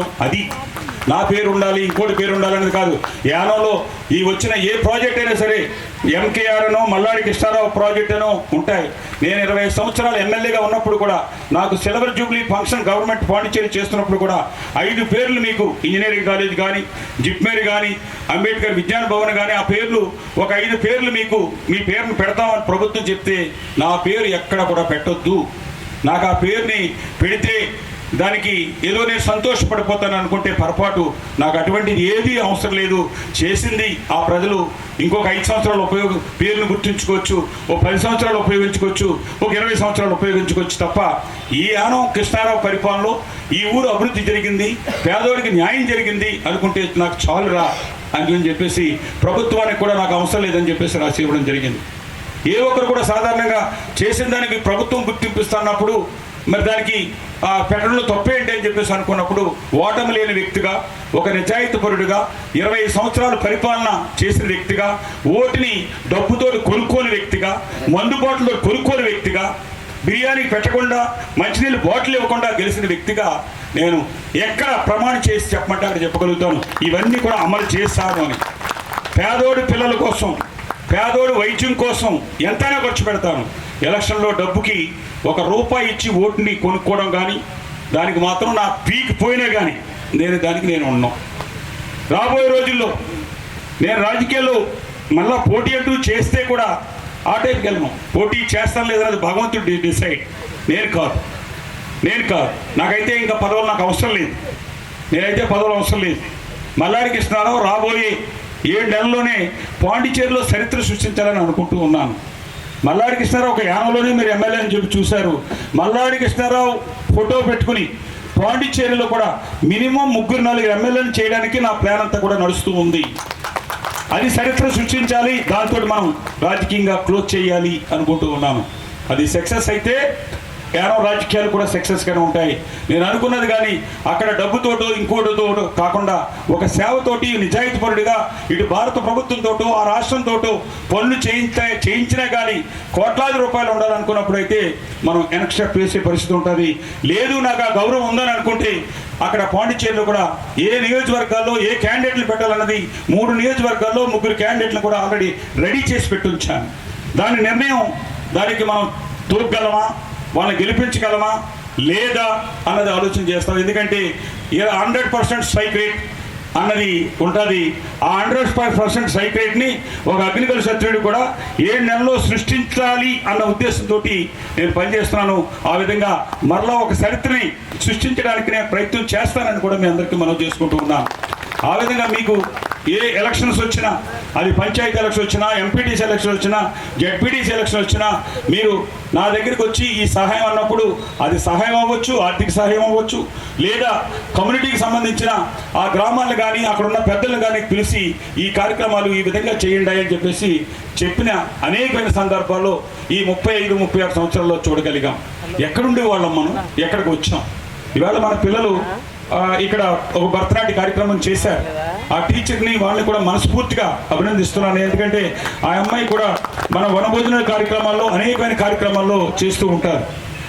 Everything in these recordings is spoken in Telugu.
ప్రభుత్వం అది. నా పేరు ఉండాలి ఇంకోటి పేరు ఉండాలనేది కాదు. యానంలో ఈ వచ్చిన ఏ ప్రాజెక్ట్ అయినా సరే ఎంకేఆర్ అనో మల్లాడి కృష్ణారావు ప్రాజెక్ట్ అనో ఉంటాయి. నేను ఇరవై సంవత్సరాలు ఎమ్మెల్యేగా ఉన్నప్పుడు కూడా నాకు silver jubilee function government Pondicherry చేస్తున్నప్పుడు కూడా ఐదు పేర్లు మీకు ఇంజనీరింగ్ కాలేజ్ కానీ జిప్మేర్ కానీ అంబేద్కర్ విజ్ఞాన భవన్ కానీ ఆ పేర్లు ఒక ఐదు పేర్లు మీకు మీ పేరును పెడతామని ప్రభుత్వం చెప్తే నా పేరు ఎక్కడ కూడా పెట్టొద్దు. నాకు ఆ పేరుని పెడితే దానికి ఏదో నేను సంతోషపడిపోతాను అనుకుంటే పొరపాటు. నాకు అటువంటిది ఏది అవసరం లేదు. చేసింది ఆ ప్రజలు ఇంకొక ఐదు సంవత్సరాలు ఉపయోగ పేరును గుర్తుంచుకోవచ్చు. ఓ పది సంవత్సరాలు ఉపయోగించుకోవచ్చు. ఒక ఇరవై సంవత్సరాలు ఉపయోగించుకోవచ్చు తప్ప ఈ యానం కృష్ణారావు పరిపాలనలో ఈ ఊరు అభివృద్ధి జరిగింది. పేదోడికి న్యాయం జరిగింది అనుకుంటే నాకు చాలురా అని చెప్పేసి ప్రభుత్వానికి కూడా నాకు అవసరం లేదని చెప్పేసి రాసి ఇవ్వడం జరిగింది. ఏ ఒక్కరు కూడా సాధారణంగా చేసిన దానికి ప్రభుత్వం గుర్తింపిస్తున్నప్పుడు మరి దానికి ఆ పెట్టడంలో తప్పేంటి అని చెప్పేసి అనుకున్నప్పుడు ఓటమి లేని వ్యక్తిగా ఒక నిజాయితీపరుడిగా ఇరవై సంవత్సరాలు పరిపాలన చేసిన వ్యక్తిగా ఓటుని డబ్బుతో కొనుక్కోని వ్యక్తిగా మందుబాటులో కొనుక్కోని వ్యక్తిగా బిర్యానీ పెట్టకుండా మంచినీళ్ళు బాటిల్ ఇవ్వకుండా గెలిచిన వ్యక్తిగా నేను ఎక్కడ ప్రమాణం చేసి చెప్పమంటే అక్కడ చెప్పగలుగుతాను. ఇవన్నీ కూడా అమలు చేస్తాను అని. పేదోడి పిల్లల కోసం పేదోడు వైద్యం కోసం ఎంతైనా ఖర్చు పెడతాను. ఎలక్షన్లో డబ్బుకి ఒక రూపాయి ఇచ్చి ఓటుని కొనుక్కోవడం కానీ దానికి మాత్రం నా పీక్ పోయినా కానీ నేను దానికి నేను ఉన్నాను రాబోయే రోజుల్లో నేను రాజకీయాల్లో మళ్ళీ పోటీ అంటూ చేస్తే కూడా ఆ టైంకి వెళ్ళను. పోటీ చేస్తాను లేదన్నది భగవంతుడు డిసైడ్. నేను కాదు. నేను కాదు. నాకైతే ఇంకా పదవులు నాకు అవసరం లేదు. నేనైతే పదవులు అవసరం లేదు. మల్లారి కృష్ణారావు రాబోయే ఏడు నెలల్లోనే పాండిచేరిలో చరిత్ర సృష్టించాలని అనుకుంటూ ఉన్నాను. మల్లాడి కృష్ణారావు ఒక యానంలోనే మీరు ఎమ్మెల్యే అని చెప్పి చూశారు. మల్లాడి కృష్ణారావు ఫోటో పెట్టుకుని పాండిచ్చేరిలో కూడా మినిమం ముగ్గురు నాలుగు ఎమ్మెల్యేలు చేయడానికి నా ప్లాన్ అంతా కూడా నడుస్తూ ఉంది. అది చరిత్ర సృష్టించాలి దాంతో మనం రాజకీయంగా క్లోజ్ చేయాలి అనుకుంటూ ఉన్నాము అది సక్సెస్ అయితే కేవలం రాజకీయాలు కూడా సక్సెస్గానే ఉంటాయి. నేను అనుకున్నది కానీ అక్కడ డబ్బుతోటో ఇంకోటితో కాకుండా ఒక సేవతోటి నిజాయితీపరుడిగా ఇటు భారత ప్రభుత్వంతో ఆ రాష్ట్రంతోటో పనులు చేయించే చేయించినా కానీ కోట్లాది రూపాయలు ఉండాలనుకున్నప్పుడైతే మనం ఎనక్స్ట్రా వేసే పరిస్థితి ఉంటుంది. లేదు నాకు ఆ గౌరవం ఉందని అనుకుంటే అక్కడ పాండిచ్చేరిలో కూడా ఏ నియోజకవర్గాల్లో ఏ క్యాండిడేట్లు పెట్టాలన్నది మూడు నియోజకవర్గాల్లో ముగ్గురు క్యాండిడేట్లు కూడా ఆల్రెడీ రెడీ చేసి పెట్టుంచాను దాని నిర్ణయం దానికి మనం తూర్గలమా వాళ్ళని గెలిపించగలమా లేదా అన్నది ఆలోచన చేస్తాం. ఎందుకంటే హండ్రెడ్ పర్సెంట్ స్ట్రైక్ రేట్ అన్నది ఉంటుంది. ఆ హండ్రెడ్ ఫైవ్ పర్సెంట్ స్ట్రైక్ రేట్ని ఒక అగ్నికల్ సత్యుడు కూడా ఏడు నెలలో సృష్టించాలి అన్న ఉద్దేశంతో నేను పనిచేస్తున్నాను. ఆ విధంగా మరలా ఒక చరిత్రని సృష్టించడానికి నేను ప్రయత్నం చేస్తానని కూడా మీ అందరికీ మనం చేసుకుంటూ ఉన్నాను. ఆ విధంగా మీకు ఏ ఎలక్షన్స్ వచ్చినా అది పంచాయతీ ఎలక్షన్ వచ్చినా ఎంపీటీసీ ఎలక్షన్ వచ్చినా జడ్పీటీసీ ఎలక్షన్ వచ్చినా మీరు నా దగ్గరికి వచ్చి ఈ సహాయం అన్నప్పుడు అది సహాయం అవ్వచ్చు ఆర్థిక సహాయం అవ్వచ్చు లేదా కమ్యూనిటీకి సంబంధించిన ఆ గ్రామాలను కానీ అక్కడ ఉన్న పెద్దలను కానీ పిలిచి ఈ కార్యక్రమాలు ఈ విధంగా చేయండి అని చెప్పేసి చెప్పిన అనేకమైన సందర్భాల్లో ఈ ముప్పై ఐదు ముప్పై ఆరు సంవత్సరాల్లో చూడగలిగాం. ఎక్కడుండే వాళ్ళం మనం? ఎక్కడికి వచ్చాం? ఇవాళ మన పిల్లలు ఇక్కడ ఒక భరతనాట్య కార్యక్రమం చేశారు. ఆ టీచర్ని వాళ్ళని కూడా మనస్ఫూర్తిగా అభినందిస్తున్నాను. ఎందుకంటే ఆ అమ్మాయి కూడా మన వనభోజన కార్యక్రమాల్లో అనేకమైన కార్యక్రమాల్లో చేస్తూ ఉంటారు.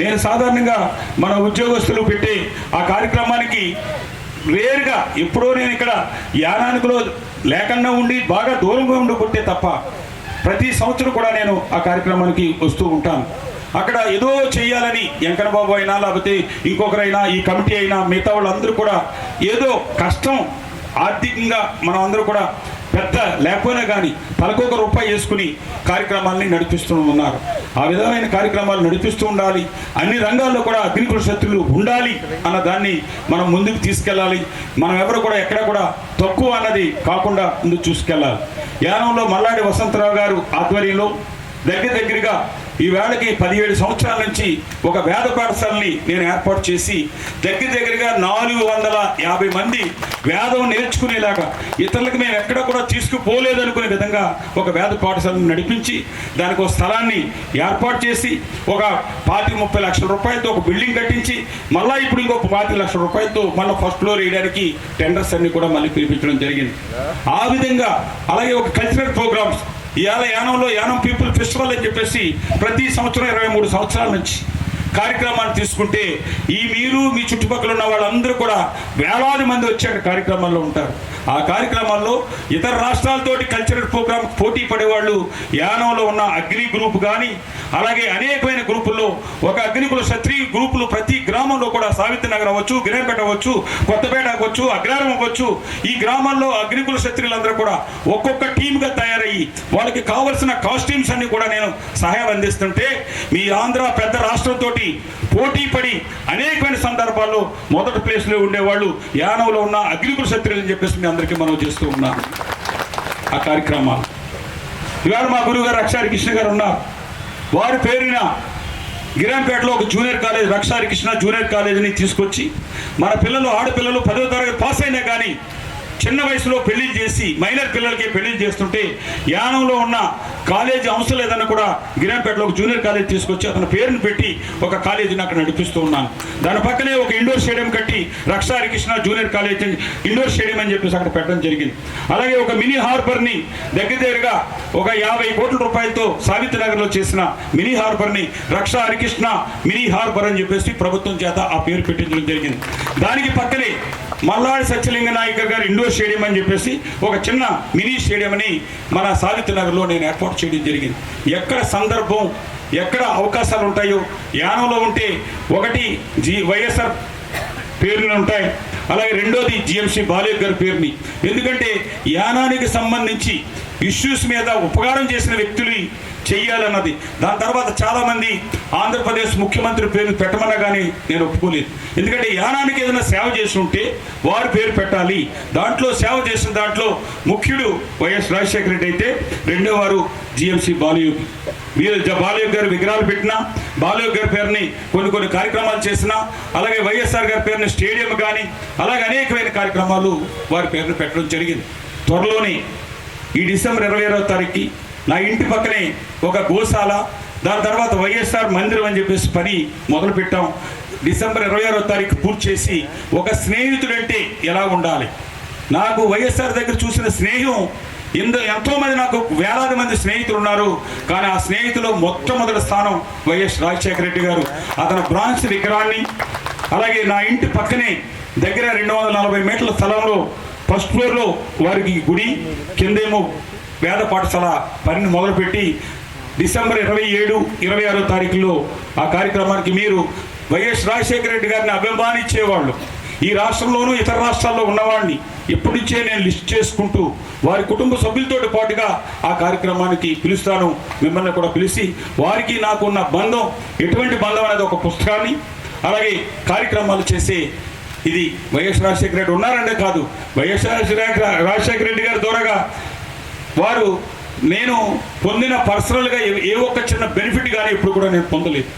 నేను సాధారణంగా మన ఉద్యోగస్తులు పెట్టి ఆ కార్యక్రమానికి రేరుగా ఎప్పుడో నేను ఇక్కడ యానానికిలో లేకుండా ఉండి బాగా దూరంగా ఉండి కొట్టే తప్ప ప్రతి సంవత్సరం కూడా నేను ఆ కార్యక్రమానికి వస్తూ ఉంటాను. అక్కడ ఏదో చేయాలని వెంకటబాబు అయినా లేకపోతే ఇంకొకరైనా ఈ కమిటీ అయినా మిగతా వాళ్ళందరూ కూడా ఏదో కష్టం ఆర్థికంగా మనం అందరూ కూడా పెద్ద లేకపోయినా కానీ తలకొక రూపాయి వేసుకుని కార్యక్రమాలని నడిపిస్తూ ఉన్నారు. ఆ విధమైన కార్యక్రమాలు నడిపిస్తూ ఉండాలి. అన్ని రంగాల్లో కూడా అగ్నికుల శత్రులు ఉండాలి అన్న దాన్ని మనం ముందుకు తీసుకెళ్ళాలి. మనం ఎవరు కూడా ఎక్కడ కూడా తక్కువ అన్నది కాకుండా ముందు చూసుకెళ్ళాలి. యానంలో మల్లాడి వసంతరావు గారు ఆధ్వర్యంలో దగ్గర దగ్గరగా ఈ వేళకి పదిహేడు సంవత్సరాల నుంచి ఒక వేద పాఠశాలని నేను ఏర్పాటు చేసి దగ్గర దగ్గరగా నాలుగు వందల యాభై మంది వేదం నేర్చుకునేలాగా ఇతరులకు మేము ఎక్కడ కూడా తీసుకుపోలేదనుకునే విధంగా ఒక వేద పాఠశాలను నడిపించి దానికి ఒక స్థలాన్ని ఏర్పాటు చేసి ఒక పాతిక ముప్పై లక్షల రూపాయలతో ఒక బిల్డింగ్ కట్టించి మళ్ళీ ఇప్పుడు ఇంకొక పాతిక లక్షల రూపాయలతో మళ్ళీ ఫస్ట్ ఫ్లోర్ వేయడానికి టెండర్స్ అన్ని కూడా మళ్ళీ పిలిపించడం జరిగింది. ఆ విధంగా అలాగే ఒక కల్చరల్ ప్రోగ్రామ్స్ ఇవాళ యానంలో యానం పీపుల్ ఫెస్టివల్ అని చెప్పేసి ప్రతి సంవత్సరం ఇరవై మూడు సంవత్సరాల నుంచి కార్యక్రమాన్ని తీసుకుంటే ఈ మీరు మీ చుట్టుపక్కల ఉన్న వాళ్ళందరూ కూడా వేలాది మంది వచ్చే కార్యక్రమాల్లో ఉంటారు. ఆ కార్యక్రమాల్లో ఇతర రాష్ట్రాలతోటి కల్చరల్ ప్రోగ్రామ్ పోటీ పడేవాళ్ళు యానంలో ఉన్న అగ్ని గ్రూప్ కానీ అలాగే అనేకమైన గ్రూపుల్లో ఒక అగ్నికుల క్షత్రి గ్రూపులు ప్రతి గ్రామంలో కూడా సావిత్రి నగర్ అవ్వచ్చు గిరంపేట అవ్వచ్చు కొత్తపేట అవ్వచ్చు అగ్రహారం అవ్వచ్చు. ఈ గ్రామాల్లో అగ్నికుల క్షత్రియులందరూ కూడా ఒక్కొక్క టీమ్గా తయారయ్యి వాళ్ళకి కావలసిన కాస్ట్యూమ్స్ అన్ని కూడా నేను సహాయం అందిస్తుంటే మీ ఆంధ్ర పెద్ద రాష్ట్రంతో పోటీ పడి అనేకమైన సందర్భాల్లో మొదటి ప్లేస్లో ఉండేవాళ్ళు యానంలో ఉన్న అగ్నికుల క్షత్రియులు అని చెప్పేసి మీ అందరికీ మనం చేస్తూ ఉన్నాం ఆ కార్యక్రమాలు. ఇవాళ మా గురువుగారు రక్షారి కృష్ణ గారు ఉన్నారు. వారి పేరున గిరాంపేటలో ఒక జూనియర్ కాలేజ్ రక్షారి కృష్ణ జూనియర్ కాలేజీని తీసుకొచ్చి మన పిల్లలు ఆడపిల్లలు పదో తరగతి పాస్ అయినా కానీ చిన్న వయసులో పెళ్ళి చేసి మైనర్ పిల్లలకి పెళ్ళి చేస్తుంటే యానంలో ఉన్న కాలేజీ అవసరం లేదని కూడా గిరాంపేటలో ఒక జూనియర్ కాలేజ్ తీసుకొచ్చి అతని పేరుని పెట్టి ఒక కాలేజీని అక్కడ నడిపిస్తూ ఉన్నాను. దాని పక్కనే ఒక ఇండోర్ స్టేడియం కట్టి Raksha Harikrishna junior college indoor stadium అని చెప్పేసి అక్కడ పెట్టడం జరిగింది. అలాగే ఒక మినీ హార్బర్ని దగ్గర దగ్గరగా ఒక యాభై కోట్ల రూపాయలతో సావిత్రి నగర్లో చేసిన మినీ హార్బర్ని రక్షా హరికృష్ణ మినీ హార్బర్ అని చెప్పేసి ప్రభుత్వం చేత ఆ పేరు పెట్టించడం జరిగింది. దానికి పక్కనే మల్లాడి సత్యలింగ నాయకర్ గారు ఇండోర్ స్టేడియం అని చెప్పేసి ఒక చిన్న మినీ స్టేడియం అని మన సావిత్రి నగర్లో నేను ఏర్పాటు చేయడం జరిగింది. ఎక్కడ సందర్భం ఎక్కడ అవకాశాలు ఉంటాయో యానంలో ఉంటే ఒకటి జి వైఎస్ఆర్ పేరుని ఉంటాయి. అలాగే రెండోది జిఎంసీ బాలయ్య గారి పేరుని. ఎందుకంటే యానానికి సంబంధించి ఇష్యూస్ మీద ఉపకారం చేసిన వ్యక్తులు చెయ్యాలన్నది. దాని తర్వాత చాలామంది ఆంధ్రప్రదేశ్ ముఖ్యమంత్రి పేరు పెట్టమనగానే కానీ నేను ఒప్పుకోలేదు. ఎందుకంటే యానానికి ఏదైనా సేవ చేసి ఉంటే వారి పేరు పెట్టాలి. దాంట్లో సేవ చేసిన దాంట్లో ముఖ్యుడు వైఎస్ రాజశేఖర రెడ్డి అయితే రెండో వారు జిఎంసి బాలయోగి మీరు జ- బాలయోగి గారు విగ్రహాలు పెట్టినా బాలయోగి గారి పేరుని కొన్ని కొన్ని కార్యక్రమాలు చేసినా అలాగే వైఎస్ఆర్ గారి పేరుని స్టేడియం కానీ అలాగే అనేకమైన కార్యక్రమాలు వారి పేరును పెట్టడం జరిగింది. త్వరలోనే ఈ డిసెంబర్ ఇరవై ఇరవై తారీఖుకి నా ఇంటి పక్కనే ఒక గోశాల దాని తర్వాత వైఎస్ఆర్ మందిరం అని చెప్పేసి పని మొదలుపెట్టాం. డిసెంబర్ ఇరవై ఆరో తారీఖు పూర్తి చేసి ఒక స్నేహితుడంటే ఎలా ఉండాలి? నాకు వైఎస్ఆర్ దగ్గర చూసిన స్నేహం ఎంతో ఎంతోమంది నాకు వేలాది మంది స్నేహితులు ఉన్నారు. కానీ ఆ స్నేహితులు మొట్టమొదటి స్థానం వైఎస్ రాజశేఖర రెడ్డి గారు. అతని బ్రాంచ్ విగ్రహాన్ని అలాగే నా ఇంటి పక్కనే దగ్గర రెండు వందల నలభై మీటర్ల స్థలంలో ఫస్ట్ ఫ్లోర్లో వారికి గుడి కిందేమో వేద పాఠశాల పనిని మొదలుపెట్టి డిసెంబర్ ఇరవై ఏడు ఇరవై ఆరో తారీఖులో ఆ కార్యక్రమానికి మీరు వైఎస్ రాజశేఖర రెడ్డి గారిని అభిమానించేవాళ్ళు. ఈ రాష్ట్రంలోనూ ఇతర రాష్ట్రాల్లో ఉన్నవాడిని ఇప్పటి నుంచే నేను లిస్ట్ చేసుకుంటూ వారి కుటుంబ సభ్యులతో పాటుగా ఆ కార్యక్రమానికి పిలుస్తాను. మిమ్మల్ని కూడా పిలిచి వారికి నాకు ఉన్న బంధం ఎటువంటి బంధం అనేది ఒక పుస్తకాన్ని అలాగే కార్యక్రమాలు చేసే ఇది వైఎస్ రాజశేఖర రెడ్డి ఉన్నారంటే కాదు. వైఎస్ రాజశేఖర రాజశేఖర రెడ్డి గారి ద్వారాగా వారు నేను పొందిన పర్సనల్గా ఏ- ఒక్క చిన్న బెనిఫిట్ కానీ ఇప్పుడు కూడా నేను పొందలేదు.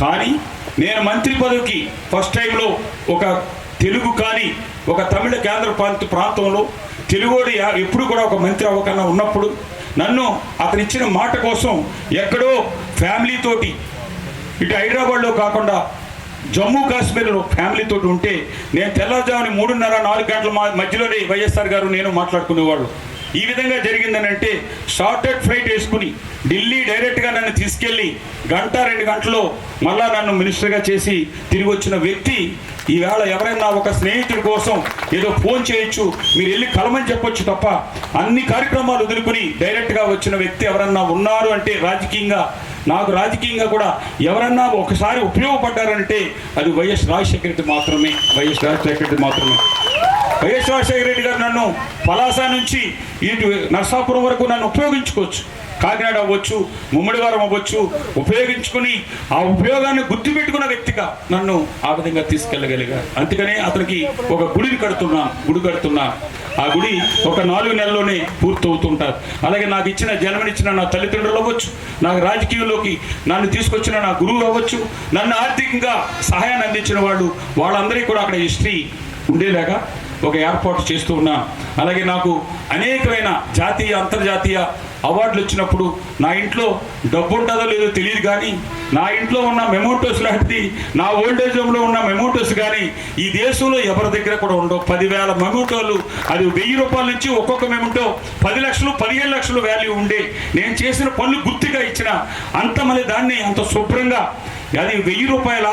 కానీ నేను మంత్రి పదవికి ఫస్ట్ టైంలో ఒక తెలుగు కానీ ఒక తమిళ కేంద్ర ప్రాంత ప్రాంతంలో తెలుగుడు ఎప్పుడు కూడా ఒక మంత్రి అవ్వకన్నా ఉన్నప్పుడు నన్ను అతను ఇచ్చిన మాట కోసం ఎక్కడో ఫ్యామిలీతోటి ఇటు హైదరాబాద్లో కాకుండా జమ్మూ కాశ్మీర్లో ఫ్యామిలీతో ఉంటే నేను తెల్లవారుజామున మూడున్నర నాలుగు గంటల మధ్యలోనే వైఎస్ఆర్ గారు నేను మాట్లాడుకునేవాళ్ళు. ఈ విధంగా జరిగిందని అంటే షార్టెడ్ ఫ్లైట్ వేసుకుని ఢిల్లీ డైరెక్ట్గా నన్ను తీసుకెళ్ళి గంట రెండు గంటల్లో మళ్ళా నన్ను మినిస్టర్గా చేసి తిరిగి వచ్చిన వ్యక్తి ఈవేళ ఎవరైనా ఒక స్నేహితుడి కోసం ఏదో ఫోన్ చేయొచ్చు మీరు వెళ్ళి కలమని చెప్పొచ్చు తప్ప అన్ని కార్యక్రమాలు వదులుకుని డైరెక్ట్గా వచ్చిన వ్యక్తి ఎవరన్నా ఉన్నారు అంటే రాజకీయంగా నాకు రాజకీయంగా కూడా ఎవరన్నా ఒకసారి ఉపయోగపడ్డారంటే అది వైఎస్ రాజశేఖర రెడ్డి మాత్రమే వైఎస్ రాజశేఖర రెడ్డి మాత్రమే. వైఎస్ రాజశేఖర రెడ్డి గారు నన్ను పలాస నుంచి ఇటు నరసాపురం వరకు నన్ను ఉపయోగించుకోవచ్చు. కాకినాడ అవ్వచ్చు ముమ్మడివారం అవ్వచ్చు ఉపయోగించుకుని ఆ ఉపయోగాన్ని గుర్తుపెట్టుకున్న వ్యక్తిగా నన్ను ఆ విధంగా తీసుకెళ్ళగలిగారు అందుకనే అతనికి ఒక గుడిని కడుతున్నా గుడి కడుతున్నా. ఆ గుడి ఒక నాలుగు నెలల్లోనే పూర్తవుతుంటారు అలాగే నాకు ఇచ్చిన జన్మనిచ్చిన నా తల్లిదండ్రులు అవ్వచ్చు నాకు రాజకీయంలోకి నన్ను తీసుకొచ్చిన నా గురువు అవ్వచ్చు నన్ను ఆర్థికంగా సహాయాన్ని అందించిన వాళ్ళు వాళ్ళందరికీ కూడా అక్కడ హిస్టరీ ఉండేలాగా ఒక ఏర్పాటు చేస్తూ ఉన్నా. అలాగే నాకు అనేకమైన జాతీయ అంతర్జాతీయ అవార్డులు వచ్చినప్పుడు నా ఇంట్లో డబ్బు ఉంటుందో లేదో తెలియదు కానీ నా ఇంట్లో ఉన్న మెమోటోస్ లాంటిది నా ఓల్డేజ్ హోమ్లో ఉన్న మెమోటోస్ కానీ ఈ దేశంలో ఎవరి దగ్గర కూడా ఉండవు. పదివేల మెమోటోలు అది వెయ్యి రూపాయల నుంచి ఒక్కొక్క మెమోటో పది లక్షలు పదిహేను లక్షలు వాల్యూ ఉండే. నేను చేసిన పనులు గుర్తుగా ఇచ్చిన అంత మళ్ళీ దాన్ని అంత శుభ్రంగా అది వెయ్యి రూపాయల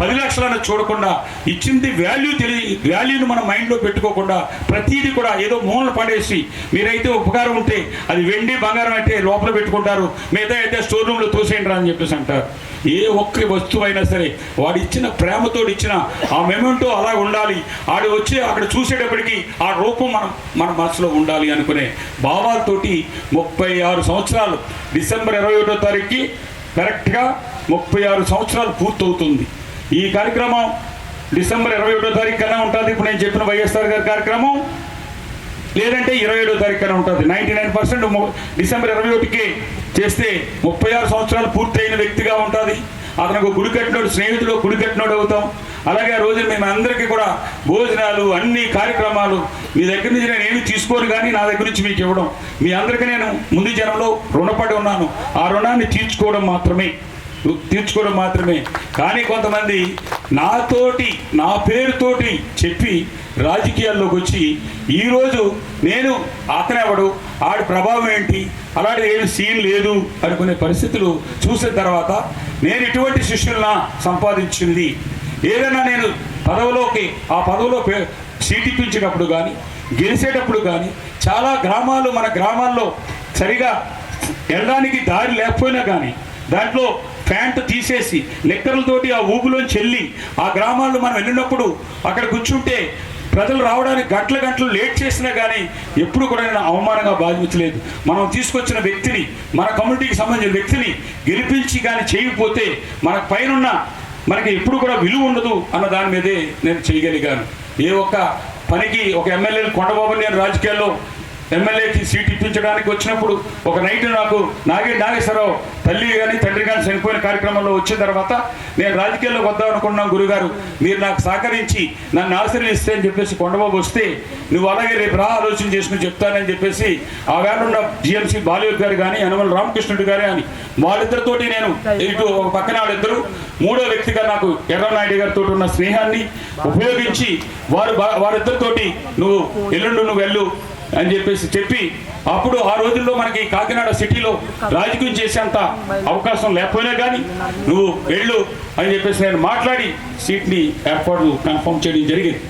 పది లక్షలను చూడకుండా ఇచ్చింది వాల్యూ తెలియ వాల్యూని మన మైండ్లో పెట్టుకోకుండా ప్రతిదీ కూడా ఏదో మూలన పడేసి మీరైతే ఉపకారం ఉంటే అది వెండి బంగారం అయితే లోపల పెట్టుకుంటారు మిగతా అయితే స్టోర్ రూమ్లో తోసేయండి రా అని చెప్పేసి అంటారు. ఏ ఒక్క వస్తువు అయినా సరే వాడు ఇచ్చిన ప్రేమతో ఇచ్చిన ఆ మెమెంటో అలా ఉండాలి. ఆడు వచ్చి అక్కడ చూసేటప్పటికి ఆ రూపం మనం మన మనసులో ఉండాలి అనుకునే భావాలతోటి ముప్పై ఆరు సంవత్సరాలు డిసెంబర్ ఇరవై ఒకటో తారీఖుకి కరెక్ట్గా ముప్పై ఆరు సంవత్సరాలు పూర్తవుతుంది. ఈ కార్యక్రమం డిసెంబర్ ఇరవై ఒకటో తారీఖు కన్నా ఉంటుంది. ఇప్పుడు నేను చెప్పిన వైఎస్ఆర్ గారి కార్యక్రమం లేదంటే ఇరవై ఏడో తారీఖు ఉంటుంది. నైంటీ నైన్ పర్సెంట్ డిసెంబర్ ఇరవై ఒకటికి చేస్తే ముప్పై ఆరు సంవత్సరాలు పూర్తయిన వ్యక్తిగా ఉంటుంది. అతనికి గుడి కట్టినోడు స్నేహితుడు గుడి కట్టినోడు అవుతాం. అలాగే ఆ రోజు మేము అందరికీ కూడా భోజనాలు అన్ని కార్యక్రమాలు మీ దగ్గర నుంచి నేను ఏమి తీసుకోను కానీ నా దగ్గర నుంచి మీకు ఇవ్వడం. మీ అందరికీ నేను ముందు జనంలో రుణపడి ఉన్నాను. ఆ రుణాన్ని తీర్చుకోవడం మాత్రమే. తీర్చుకోవడం మాత్రమే. కానీ కొంతమంది నాతోటి నా పేరుతోటి చెప్పి రాజకీయాల్లోకి వచ్చి ఈరోజు నేను అతనెవడు ఆడి ప్రభావం ఏంటి? అలాంటి ఏమి సీన్ లేదు అనుకునే పరిస్థితులు చూసిన తర్వాత నేను ఇటువంటి శిష్యులన సంపాదించింది. ఏదైనా నేను పదవిలోకి ఆ పదవిలో పే- సీట్ ఇప్పించినప్పుడు కానీ గెలిచేటప్పుడు కానీ చాలా గ్రామాలు మన గ్రామాల్లో సరిగా వెళ్ళడానికి దారి లేకపోయినా కానీ దాంట్లో ప్యాంటు తీసేసి లెక్కలతోటి ఆ ఊబులోంచి వెళ్ళి ఆ గ్రామాల్లో మనం వెళ్ళినప్పుడు అక్కడ కూర్చుంటే ప్రజలు రావడానికి గంటల గంటలు లేట్ చేసినా కానీ ఎప్పుడు కూడా నేను అవమానంగా భావించలేదు. మనం తీసుకొచ్చిన వ్యక్తిని మన కమ్యూనిటీకి సంబంధించిన వ్యక్తిని గెలిపించి కానీ చేయకపోతే మన పైనున్న మనకి ఎప్పుడు కూడా విలువ ఉండదు అన్న దాని మీదే నేను చేయగలిగాను. ఏ ఒక్క పనికి ఒక ఎమ్మెల్యేలు కొండబాబుని నేను రాజకీయాల్లో ఎమ్మెల్యేకి సీట్ ఇప్పించడానికి వచ్చినప్పుడు ఒక నైట్ నాకు నాగే నాగేశ్వరరావు తల్లి కానీ తండ్రి కానీ చనిపోయిన కార్యక్రమంలో వచ్చిన తర్వాత నేను రాజకీయాల్లోకి వద్దాం అనుకున్నాను గురుగారు. మీరు నాకు సహకరించి నన్ను ఆశీర్వదిస్తే అని చెప్పేసి కొండబాబు వస్తే నువ్వు అలాగే రేపు రా ఆలోచన చేసుకుని చెప్తానని చెప్పేసి ఆ వేళ జిఎంసీ బాలయ్య గారు కానీ యనమల రామకృష్ణుడు గారు కానీ వాళ్ళిద్దరితోటి నేను ఇటు ఒక పక్కన వాళ్ళిద్దరు మూడో వ్యక్తిగా నాకు ఎర్రనాయుడు గారితో ఉన్న స్నేహాన్ని ఉపయోగించి వారు వారిద్దరితోటి నువ్వు ఎల్లుండు నువ్వు వెళ్ళు అని చెప్పేసి చెప్పి అప్పుడు ఆ రోజుల్లో మనకి కాకినాడ సిటీలో రాజకీయం చేసేంత అవకాశం లేకపోయినా కానీ నువ్వు వెళ్ళు అని చెప్పేసి నేను మాట్లాడి సీట్ని ఏర్పాటు కన్ఫర్మ్ చేయడం జరిగింది.